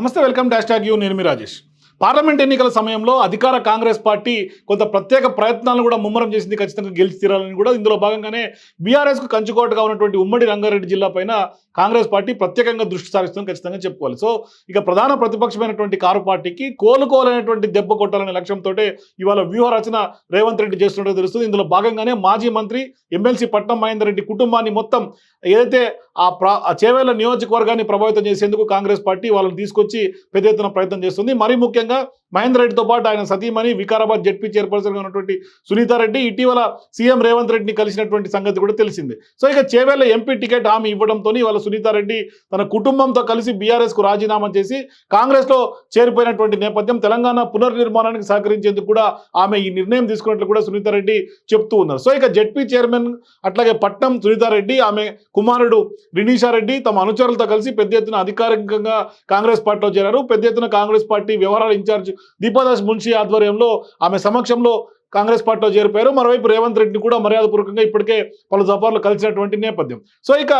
నమస్తే welcome dash tag you నేను మీ Rajesh. Parliament ఎన్నికల సమయంలో అధికార కాంగ్రెస్ పార్టీ కొంత ప్రత్యేక ప్రయత్నాలను కూడా ముమ్మరం చేసింది ఖచ్చితంగా గెలిచి తీరాలని కూడా ఇందులో భాగంగానే బీఆర్ఎస్కు కంచుకోటగా ఉన్నటువంటి ఉమ్మడి రంగారెడ్డి జిల్లా పైన కాంగ్రెస్ పార్టీ ప్రత్యేకంగా దృష్టి సారిస్తుందని ఖచ్చితంగా చెప్పుకోవాలి. సో ఇక ప్రధాన ప్రతిపక్షమైనటువంటి కారు పార్టీకి కోలుకోలేనటువంటి దెబ్బ కొట్టాలనే లక్ష్యంతో ఇవాళ వ్యూహ రచన రేవంత్ రెడ్డి చేస్తున్నట్టు తెలుస్తుంది. ఇందులో భాగంగానే మాజీ మంత్రి ఎమ్మెల్సీ పట్నం మహేందర్ రెడ్డి కుటుంబాన్ని మొత్తం ఏదైతే ఆ ప్రా ఆ చేవేళ్ళ నియోజకవర్గాన్ని ప్రభావితం చేసేందుకు కాంగ్రెస్ పార్టీ వాళ్ళని తీసుకొచ్చి పెద్ద ఎత్తున ప్రయత్నం చేస్తుంది. మరీ ముఖ్యంగా మహేందర్ రెడ్డితో పాటు ఆయన సతీమణి వికారాబాద్ జడ్పీ చైర్పర్సన్గా ఉన్నటువంటి సునీతారెడ్డి ఇటీవల సీఎం రేవంత్ రెడ్డిని కలిసినటువంటి సంగతి కూడా తెలిసిందే. సో ఇక చేవేళ్ళ ఎంపీ టికెట్ హామీ ఇవ్వడంతో వాళ్ళ సునీతారెడ్డి తన కుటుంబంతో కలిసి బీఆర్ఎస్కు రాజీనామా చేసి కాంగ్రెస్లో చేరిపోయినటువంటి నేపథ్యం తెలంగాణ పునర్నిర్మాణానికి సహకరించేందుకు కూడా ఆమె ఈ నిర్ణయం తీసుకున్నట్లు కూడా సునీతారెడ్డి చెప్తూ ఉన్నారు. సో ఇక జడ్పీ చైర్మన్ అట్లాగే పట్నం సునీతారెడ్డి ఆమె కుమారుడు రినీషారెడ్డి తమ అనుచరులతో కలిసి పెద్ద ఎత్తున అధికారికంగా కాంగ్రెస్ పార్టీలో చేరారు. పెద్ద ఎత్తున కాంగ్రెస్ పార్టీ వ్యవహారాల ఇన్ఛార్జ్ దీపాదాస్ మున్షి ఆధ్వర్యంలో ఆమె సమక్షంలో కాంగ్రెస్ పార్టీలో చేరిపోయారు. మరోవైపు రేవంత్ రెడ్డిని కూడా మర్యాదపూర్వకంగా ఇప్పటికే పలు దఫార్లు కలిసినటువంటి నేపథ్యం. సో ఇక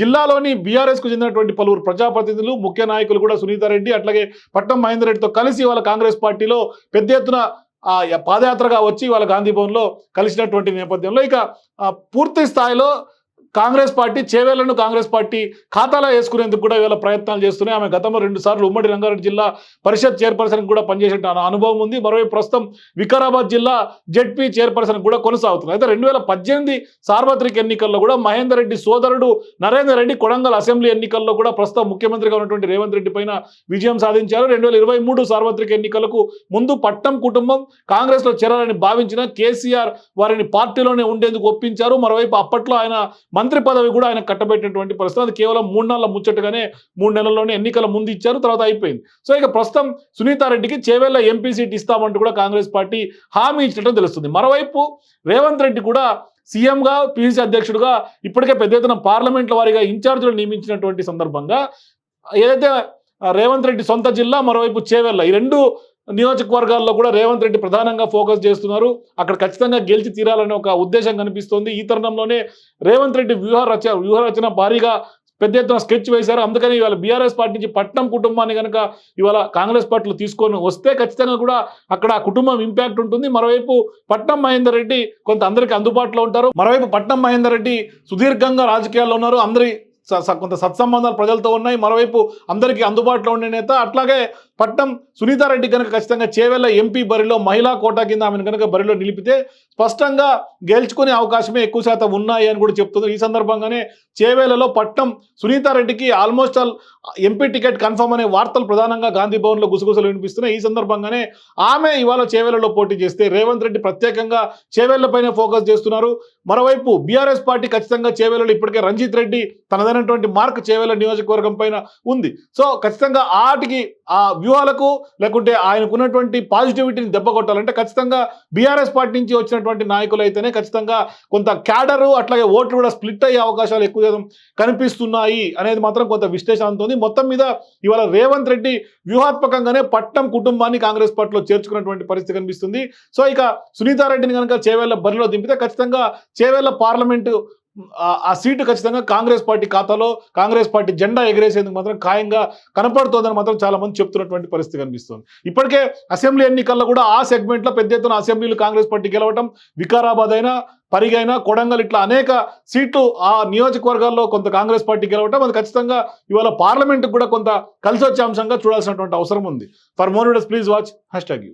జిల్లాలోని బీఆర్ఎస్కు చెందినటువంటి పలువురు ప్రజాప్రతినిధులు ముఖ్య నాయకులు కూడా సునీతారెడ్డి అట్లాగే పట్నం మహేందర్ రెడ్డితో కలిసి వాళ్ళ కాంగ్రెస్ పార్టీలో పెద్ద ఎత్తున పాదయాత్రగా వచ్చి వాళ్ళ గాంధీ భవన్లో కలిసినటువంటి నేపథ్యంలో ఇక పూర్తి స్థాయిలో కాంగ్రెస్ పార్టీ చేవేళ్ళను కాంగ్రెస్ పార్టీ ఖాతాలో వేసుకునేందుకు కూడా ఇవాళ ప్రయత్నాలు చేస్తున్నాయి. ఆమె గతంలో రెండు సార్లు ఉమ్మడి రంగారెడ్డి జిల్లా పరిషత్ చైర్పర్సన్ కూడా పనిచేసే అనుభవం ఉంది. మరోవైపు ప్రస్తుతం వికారాబాద్ జిల్లా జెడ్పీ చైర్పర్సన్ కూడా కొనసాగుతుంది. అయితే రెండు వేల పద్దెనిమిది సార్వత్రిక ఎన్నికల్లో కూడా మహేందర్ రెడ్డి సోదరుడు నరేందర్ రెడ్డి కొడంగల్ అసెంబ్లీ ఎన్నికల్లో కూడా ప్రస్తుతం ముఖ్యమంత్రిగా ఉన్నటువంటి రేవంత్ రెడ్డి పైన విజయం సాధించారు. రెండు వేల ఇరవై మూడు సార్వత్రిక ఎన్నికలకు ముందు పట్టం కుటుంబం కాంగ్రెస్లో చేరాలని భావించిన కేసీఆర్ వారిని పార్టీలోనే ఉండేందుకు ఒప్పించారు. మరోవైపు అప్పట్లో ఆయన మంత్రి పదవి కూడా ఆయన కట్టబెట్టినటువంటి పరిస్థితి. అది కేవలం మూడు నెలల ముచ్చటగానే మూడు నెలల్లోనే ఎన్నికల ముందు ఇచ్చారు తర్వాత అయిపోయింది. సో ఇక ప్రస్తుతం సునీతారెడ్డికి చేవేళ్ళ ఎంపీ సీట్ ఇస్తామంటూ కూడా కాంగ్రెస్ పార్టీ హామీ ఇచ్చినట్టు తెలుస్తుంది. మరోవైపు రేవంత్ రెడ్డి కూడా సీఎంగా పిసిసి అధ్యక్షుడిగా ఇప్పటికే పెద్ద ఎత్తున పార్లమెంట్ల వారిగా ఇన్ఛార్జీలు నియమించినటువంటి సందర్భంగా ఏదైతే రేవంత్ రెడ్డి సొంత జిల్లా మరోవైపు చేవెళ్ళ ఈ రెండు నియోజకవర్గాల్లో కూడా రేవంత్ రెడ్డి ప్రధానంగా ఫోకస్ చేస్తున్నారు. అక్కడ ఖచ్చితంగా గెలిచి తీరాలనే ఒక ఉద్దేశం కనిపిస్తోంది. ఈ తరుణంలోనే రేవంత్ రెడ్డి వ్యూహ రచ వ్యూహ రచన భారీగా పెద్ద ఎత్తున స్కెచ్ వేశారు. అందుకని ఇవాళ బీఆర్ఎస్ పార్టీ నుంచి పట్నం కుటుంబాన్ని కనుక ఇవాళ కాంగ్రెస్ పార్టీలు తీసుకొని వస్తే ఖచ్చితంగా కూడా అక్కడ కుటుంబం ఇంపాక్ట్ ఉంటుంది. మరోవైపు పట్నం మహేందర్ రెడ్డి కొంత అందరికీ అందుబాటులో ఉంటారు. మరోవైపు పట్నం మహేందర్ రెడ్డి సుదీర్ఘంగా రాజకీయాల్లో ఉన్నారు. అందరి కొంత సత్సంబంధాలు ప్రజలతో ఉన్నాయి. మరోవైపు అందరికీ అందుబాటులో ఉండే నేత అట్లాగే పట్నం సునీతారెడ్డి కనుక ఖచ్చితంగా చేవెళ్ళ ఎంపీ బరిలో మహిళా కోటా కింద ఆమెను కనుక బరిలో నిలిపితే స్పష్టంగా గెలుచుకునే అవకాశమే ఎక్కువ శాతం ఉన్నాయి అని కూడా చెప్తుంది ఈ సందర్భంగానే చేవేళ్ళలో Patnam సునీతారెడ్డికి almost all MP ticket confirm అనే వార్తలు ప్రధానంగా గాంధీ భవన్లో గుసగుసలు వినిపిస్తున్నాయి. ఈ సందర్భంగానే ఆమె ఇవాళ చేవేళ్ళలో పోటీ చేస్తే రేవంత్ రెడ్డి ప్రత్యేకంగా చేవేళ్ళపైనే ఫోకస్ చేస్తున్నారు. మరోవైపు బీఆర్ఎస్ పార్టీ ఖచ్చితంగా చేవేళ్ళలో ఇప్పటికే రంజిత్ రెడ్డి తనదైనటువంటి మార్క్ చేవేల నియోజకవర్గం పైన ఉంది. సో ఖచ్చితంగా ఆటికి ఆ వ్యూహాలకు లేకుంటే ఆయనకున్నటువంటి పాజిటివిటీని దెబ్బ కొట్టాలంటే ఖచ్చితంగా బీఆర్ఎస్ పార్టీ నుంచి వచ్చినటువంటి నాయకులు అయితేనే ఖచ్చితంగా కొంత క్యాడరు అట్లాగే ఓట్లు కూడా స్ప్లిట్ అయ్యే అవకాశాలు ఎక్కువ శాతం కనిపిస్తున్నాయి అనేది మాత్రం కొంత విశ్లేషణతోంది. మొత్తం మీద ఇవాళ రేవంత్ రెడ్డి వ్యూహాత్మకంగానే పట్నం కుటుంబాన్ని కాంగ్రెస్ పార్టీలో చేర్చుకున్నటువంటి పరిస్థితి కనిపిస్తుంది. సో ఇక సునీతారెడ్డిని కనుక చేవేళ్ళ బరిలో దింపితే ఖచ్చితంగా చేవేళ్ళ పార్లమెంటు ఆ- సీటు ఖచ్చితంగా కాంగ్రెస్ పార్టీ ఖాతాలో కాంగ్రెస్ పార్టీ జెండా ఎగిరేసేందుకు మాత్రం ఖాయంగా కనపడుతోందని మాత్రం చాలా మంది చెప్తున్నటువంటి పరిస్థితి కనిపిస్తుంది. ఇప్పటికే అసెంబ్లీ ఎన్నికల్లో కూడా ఆ సెగ్మెంట్లో పెద్ద ఎత్తున అసెంబ్లీలు కాంగ్రెస్ పార్టీ గెలవటం వికారాబాద్ అయినా పరిగైనా కొడంగల్ ఇట్లా అనేక సీట్లు ఆ నియోజకవర్గాల్లో కొంత కాంగ్రెస్ పార్టీ గెలవటం అది ఖచ్చితంగా ఇవాళ పార్లమెంట్కి కూడా కొంత కలిసి వచ్చే అంశంగా చూడాల్సినటువంటి అవసరం ఉంది. For more please watch hash tag you.